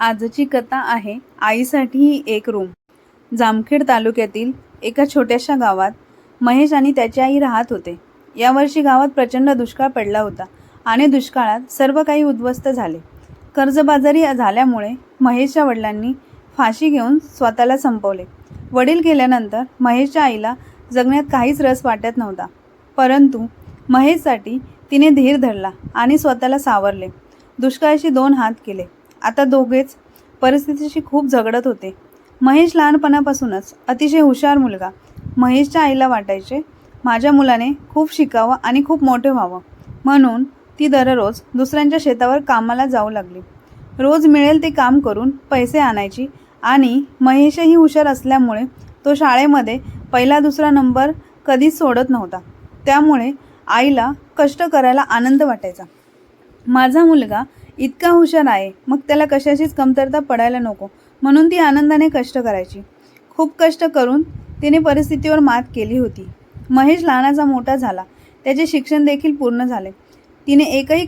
आजची कथा आहे आईसाठी ही एक रूम. जामखेड तालुक्यातील एका छोट्याशा गावात महेश आणि त्याची आई राहत होते. यावर्षी गावात प्रचंड दुष्काळ पडला होता आणि दुष्काळात सर्व काही उद्ध्वस्त झाले. कर्जबाजारी झाल्यामुळे महेशच्या वडिलांनी फाशी घेऊन स्वतःला संपवले. वडील गेल्यानंतर महेशच्या आईला जगण्यात काहीच रस वाटत नव्हता. परंतु महेशसाठी तिने धीर धरला आणि स्वतःला सावरले. दुष्काळाशी दोन हात केले. आता दोघेच परिस्थितीशी खूप झगडत होते. महेश लहानपणापासूनच अतिशय हुशार मुलगा. महेशच्या आईला वाटायचे माझ्या मुलाने खूप शिकावं आणि खूप मोठे व्हावं. म्हणून ती दररोज दुसऱ्यांच्या शेतावर कामाला जाऊ लागली. रोज मिळेल ते काम करून पैसे आणायची आणि महेशही हुशार असल्यामुळे तो शाळेमध्ये पहिला दुसरा नंबर कधीच सोडत नव्हता. त्यामुळे आईला कष्ट करायला आनंद वाटायचा. माझा मुलगा इतका हुशार आहे. मग त्याला कशाचीच कमतरता पडायला नको. म्हणून ती आनंदाने कष्ट करायची. खूप कष्ट करून तिने परिस्थितीवर मात केली होती. महेश लहानाचा मोठा झाला. त्याचे शिक्षण देखील पूर्ण झाले. तिने एकही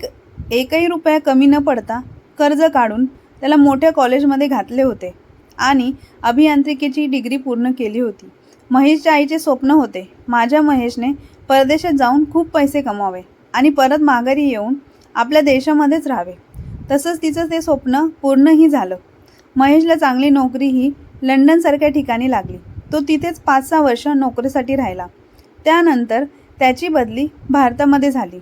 एकही रुपया कमी न पडता कर्ज काढून त्याला मोठ्या कॉलेजमध्ये घातले होते आणि अभियांत्रिकीची डिग्री पूर्ण केली होती. महेशच्या आईचे स्वप्न होते माझ्या महेशने परदेशात जाऊन खूप पैसे कमावे आणि परत माघारी येऊन आपल्या देशामध्येच राहावे. तसंच तिचं ते स्वप्न पूर्णही झालं. महेशला चांगली नोकरीही लंडनसारख्या ठिकाणी लागली. तो तिथेच पाच सहा वर्ष नोकरीसाठी राहिला. त्यानंतर त्याची बदली भारतामध्ये झाली.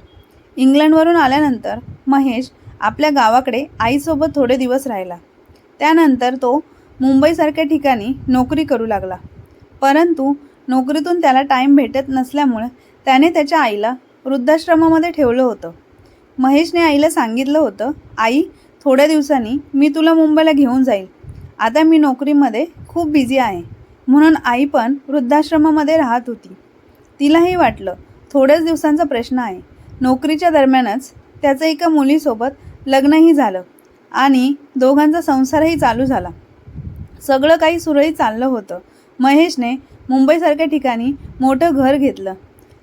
इंग्लंडवरून आल्यानंतर महेश आपल्या गावाकडे आईसोबत थोडे दिवस राहिला. त्यानंतर तो मुंबईसारख्या ठिकाणी नोकरी करू लागला. परंतु नोकरीतून त्याला टाईम भेटत नसल्यामुळे त्याने त्याच्या आईला वृद्धाश्रमामध्ये ठेवलं होतं. महेशने आईला सांगितलं होतं आई थोड्या दिवसांनी मी तुला मुंबईला घेऊन जाईल. आता मी नोकरीमध्ये खूप बिझी आहे म्हणून आई पण वृद्धाश्रमामध्ये राहत होती. तिलाही वाटलं थोड्याच दिवसांचा प्रश्न आहे. नोकरीच्या दरम्यानच त्याचं एका मुलीसोबत लग्नही झालं आणि दोघांचा संसारही चालू झाला. सगळं काही सुरळीत चाललं होतं. महेशने मुंबईसारख्या ठिकाणी मोठं घर घेतलं.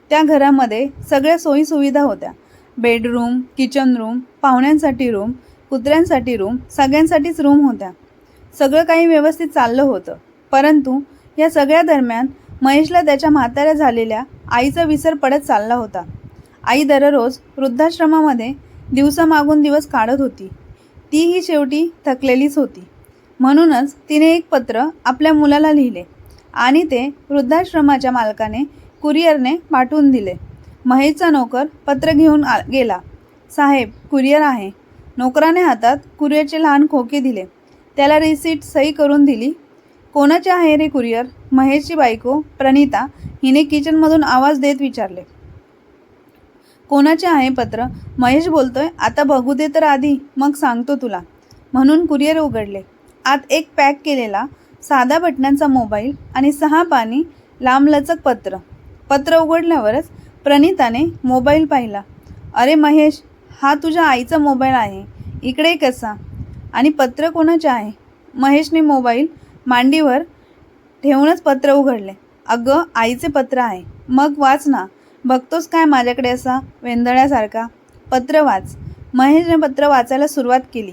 त्या घरामध्ये सगळ्या सोयीसुविधा होत्या. बेडरूम किचन रूम पाहुण्यांसाठी रूम कुत्र्यांसाठी रूम सगळ्यांसाठीच रूम होत्या. सगळं काही व्यवस्थित चाललं होतं. परंतु या सगळ्या दरम्यान महेशला त्याच्या म्हाताऱ्या झालेल्या आईचा विसर पडत चालला होता. आई दररोज वृद्धाश्रमामध्ये दिवसामागून दिवस काढत होती. तीही शेवटी थकलेलीच होती. म्हणूनच तिने एक पत्र आपल्या मुलाला लिहिले आणि ते वृद्धाश्रमाच्या मालकाने कुरिअरने पाठवून दिले. महेशचा नोकर पत्र घेऊन आ गेला. साहेब कुरिअर आहे. नोकराने हातात कुरिअरचे लहान खोके दिले. त्याला रिसीट सही करून दिली. कोणाचे आहे रे कुरिअर? महेशची बायको प्रणिता हिने किचनमधून आवाज देत विचारले. कोणाचे आहे पत्र? महेश बोलतोय आता बघू दे तर आधी मग सांगतो तुला. म्हणून कुरिअर उघडले. आत एक पॅक केलेला साधा बटनांचा मोबाईल आणि सहा पाणी लांबलचक पत्र. पत्र उघडल्यावरच प्रणिताने मोबाईल पाहिला. अरे महेश हा तुझ्या आईचा मोबाईल आहे. इकडे कसा? आणि पत्र कोणाचे आहे? महेशने मोबाईल मांडीवर ठेवूनच पत्र उघडले. अगं आईचे पत्र आहे. मग वाच ना. बघतोस काय माझ्याकडे असा वेंदळ्यासारखा पत्र वाच. महेशने पत्र वाचायला सुरुवात केली.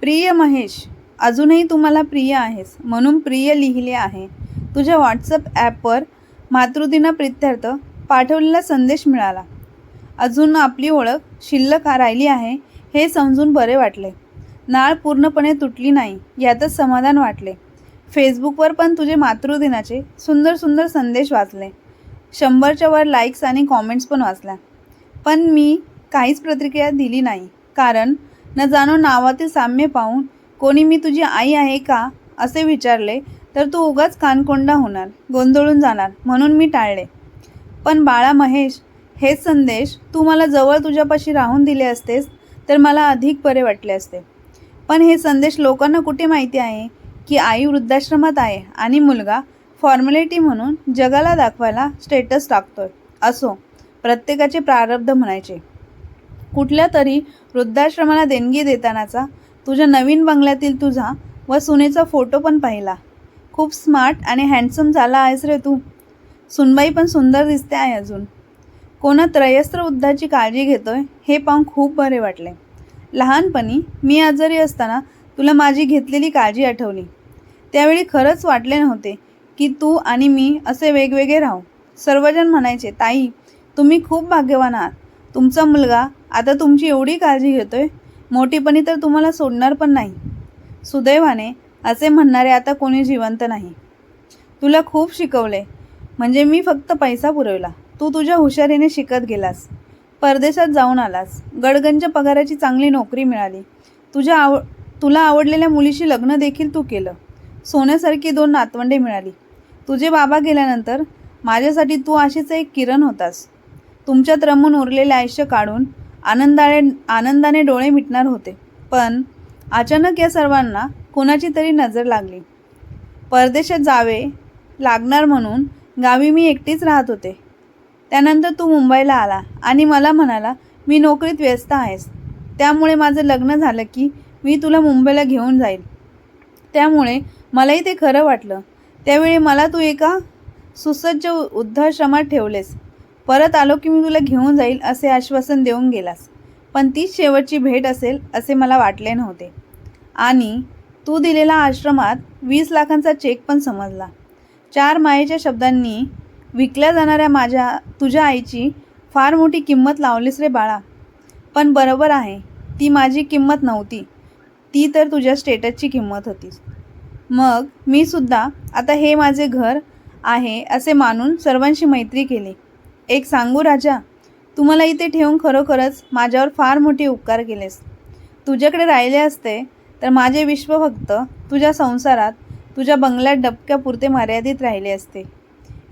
प्रिय महेश अजूनही तुम्हाला प्रिय आहेस. म्हणून प्रिय लिहिले आहे. तुझ्या व्हॉट्सअप ॲपवर मातृदिना प्रित्यर्थ पाठवलेला संदेश मिळाला. अजून आपली ओळख शिल्लक राहिली आहे हे समजून बरे वाटले. नाळ पूर्णपणे तुटली नाही यातच समाधान वाटले. फेसबुकवर पण तुझे मातृदिनाचे सुंदर सुंदर संदेश वाचले. शंभरच्या वर लाईक्स आणि कॉमेंट्स पण वाचल्या. पण मी काहीच प्रतिक्रिया दिली नाही कारण न जाणो नावातील साम्य पाहून कोणी मी तुझी आई आहे का असे विचारले तर तू उगाच कानकोंडा होणार गोंधळून जाणार म्हणून मी टाळले. पण बाळा महेश हे संदेश तू मला जवळ तुझ्यापाशी राहून दिले असतेस तर मला अधिक बरे वाटले असते. पण हे संदेश लोकांना कुठे माहिती आहे? की आई वृद्धाश्रमात आहे आणि मुलगा फॉर्मॅलिटी म्हणून जगाला दाखवायला स्टेटस टाकतोय. असो प्रत्येकाचे प्रारब्ध म्हणायचे. कुठल्या तरी वृद्धाश्रमाला देणगी देतानाचा तुझ्या नवीन बंगल्यातील तुझा व सुनेचा फोटो पण पाहिला. खूप स्मार्ट आणि हँडसम झाला आहेस रे तू. सुनबाई पण सुंदर दिसते आहे अजून. कोणा त्रयस्त्र वृद्धाची काळजी घेतोय हे पाहून खूप बरे वाटले. लहानपणी मी आजारी असताना तुला माझी घेतलेली काळजी आठवली. त्यावेळी खरंच वाटले नव्हते की तू आणि मी असे वेगवेगळे राहू. सर्वजण म्हणायचे ताई तुम्ही खूप भाग्यवान आहात. तुमचा मुलगा आता तुमची एवढी काळजी घेतोय मोठीपणी तर तुम्हाला सोडणार पण नाही. सुदैवाने असे म्हणणारे आता कोणी जिवंत नाही. तुला खूप शिकवले. म्हणजे मी फक्त पैसा पुरवला. तू तुझ्या हुशारीने शिकत गेलास. परदेशात जाऊन आलास. गडगंज पगाराची चांगली नोकरी मिळाली. तुझ्या आव तुला आवडलेल्या मुलीशी लग्न देखील तू केलं. सोन्यासारखी दोन नातवंडे मिळाली. तुझे बाबा गेल्यानंतर माझ्यासाठी तू अशीच एक किरण होतास. तुमच्यात रमून उरलेले आयुष्य काढून आनंदाने आनंदाने डोळे मिटणार होते. पण अचानक या सर्वांना कोणाची तरी नजर लागली. परदेशात जावे लागणार म्हणून गावी मी एकटीच राहत होते. त्यानंतर तू मुंबईला आला आणि मला म्हणाला मी नोकरीत व्यस्त आहेस. त्यामुळे माझं लग्न झालं की मी तुला मुंबईला घेऊन जाईल. त्यामुळे मलाही ते खरं वाटलं. त्यावेळी मला तू एका सुसज्ज वृद्धाश्रमात ठेवलेस. परत आलो की मी तुला घेऊन जाईल असे आश्वासन देऊन गेलास. पण तीच शेवटची भेट असेल असे मला वाटले नव्हते. आणि तू दिलेला आश्रमात वीस लाखांचा चेक पण समजला. चार मायेच्या शब्दांनी विकल्या जाणाऱ्या माझ्या तुझ्या आईची फार मोठी किंमत लावलीस रे बाळा. पण बरोबर आहे ती माझी किंमत नव्हती. ती तर तुझ्या स्टेटसची किंमत होतीस. मग मी सुद्धा आता हे माझे घर आहे असे मानून सर्वांशी मैत्री केली. एक सांगू राजा तुम्हाला इथे ठेवून खरोखरच माझ्यावर फार मोठे उपकार केलेस. तुझ्याकडे राहिले असते तर माझे विश्व फक्त तुझ्या संसारात तुझ्या बंगल्यात डबक्यापुरते मर्यादित राहिले असते.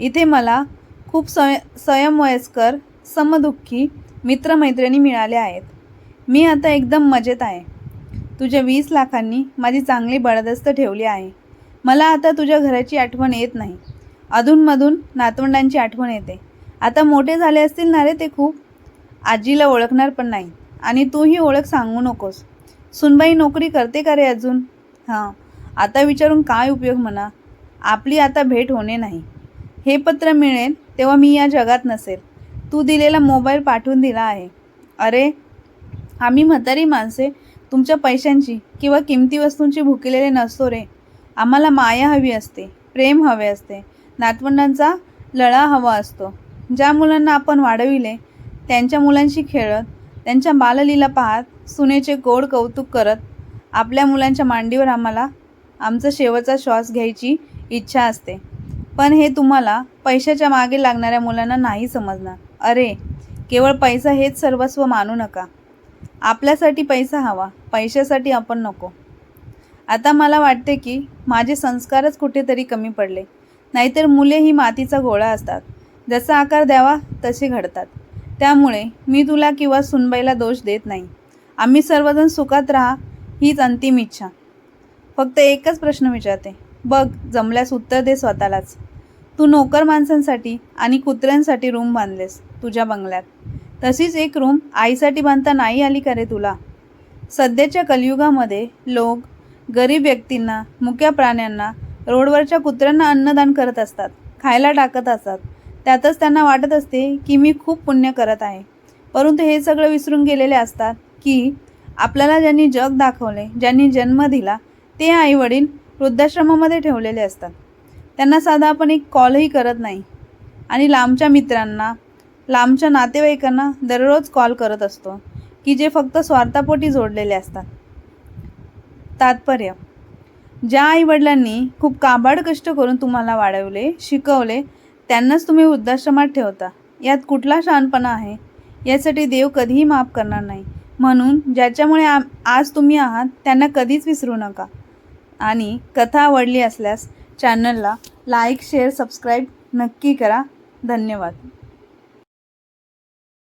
इथे मला खूप स्वय स्वयंवयस्कर समदुःखी मित्रमैत्रिणी मिळाल्या आहेत. मी आता एकदम मजेत आहे. तुझ्या वीस लाखांनी माझी चांगली बळदस्त ठेवली आहे. मला आता तुझ्या घराची आठवण येत नाही. अधूनमधून नातवंडांची आठवण येते. आता मोठे झाले असतील ना रे ते खूप? आजीला ओळखणार पण नाही. आणि तूही ओळख सांगू नकोस. सुनबाई नोकरी करते का रे अजून? हां. आता विचारून काय उपयोग म्हणा? आपली आता भेट होणे नाही. हे पत्र मिळेल तेव्हा मी या जगात नसेल. तू दिलेला मोबाईल पाठवून दिला आहे. अरे आम्ही म्हातारी माणसे तुमच्या पैशांची किंवा किमती वस्तूंची भुकेलेले नसतो रे. आम्हाला माया हवी असते प्रेम हवे असते नातवंडांचा लळा हवा असतो. ज्या मुलांना आपण वाढविले त्यांच्या मुलांशी खेळत त्यांच्या बाललीला पाहत सुनेचे गोड कौतुक करत आपल्या मुलांच्या मांडीवर आम्हाला आमचा शेवटचा श्वास घ्यायची इच्छा असते. पण हे तुम्हाला पैशाच्या मागे लागणाऱ्या मुलांना नाही समजणार. अरे केवळ पैसा हेच सर्वस्व मानू नका. आपल्यासाठी पैसा हवा पैशासाठी आपण नको. आता मला वाटते की माझे संस्कारच कुठेतरी कमी पडले. नाहीतर मुले ही मातीचा गोळा असतात. जसा आकार द्यावा तसे घडतात. त्यामुळे मी तुला किंवा सुनबाईला दोष देत नाही. आम्ही सर्वजण सुखात राहा हीच अंतिम इच्छा. फक्त एकच प्रश्न विचारते. बघ जमल्यास उत्तर दे स्वतःलाच. तू नोकर माणसांसाठी आणि कुत्र्यांसाठी रूम बांधलेस तुझ्या बंगल्यात. तशीच एक रूम आईसाठी बांधता नाही आली का रे तुला? सध्याच्या कलियुगामध्ये लोक गरीब व्यक्तींना मुक्या प्राण्यांना रोडवरच्या कुत्र्यांना अन्नदान करत असतात खायला टाकत असतात. त्यातच त्यांना वाटत असते की मी खूप पुण्य करत आहे. परंतु हे सगळं विसरून गेलेले असतात की आपल्याला ज्यांनी जग दाखवले ज्यांनी जन्म दिला ते आईवडील वृद्धाश्रमामध्ये ठेवलेले असतात. त्यांना साधा आपण एक कॉलही करत नाही. आणि लांबच्या मित्रांना लांबच्या नातेवाईकांना दररोज कॉल करत असतो की जे फक्त स्वार्थापोटी जोडलेले असतात. तात्पर्य. ज्या आईवडिलांनी खूप काबाड कष्ट करून तुम्हाला वाढवले शिकवले त्यांनाच तुम्ही वृद्धाश्रमात ठेवता. यात कुठला शहाणपणा आहे? यासाठी देव कधीही माफ करणार नाही. म्हणून ज्याच्यामुळे आ आज तुम्ही आहात त्यांना कधीच विसरू नका. आणि कथा आवडली असल्यास चॅनलला लाईक शेअर सबस्क्राईब नक्की करा. धन्यवाद.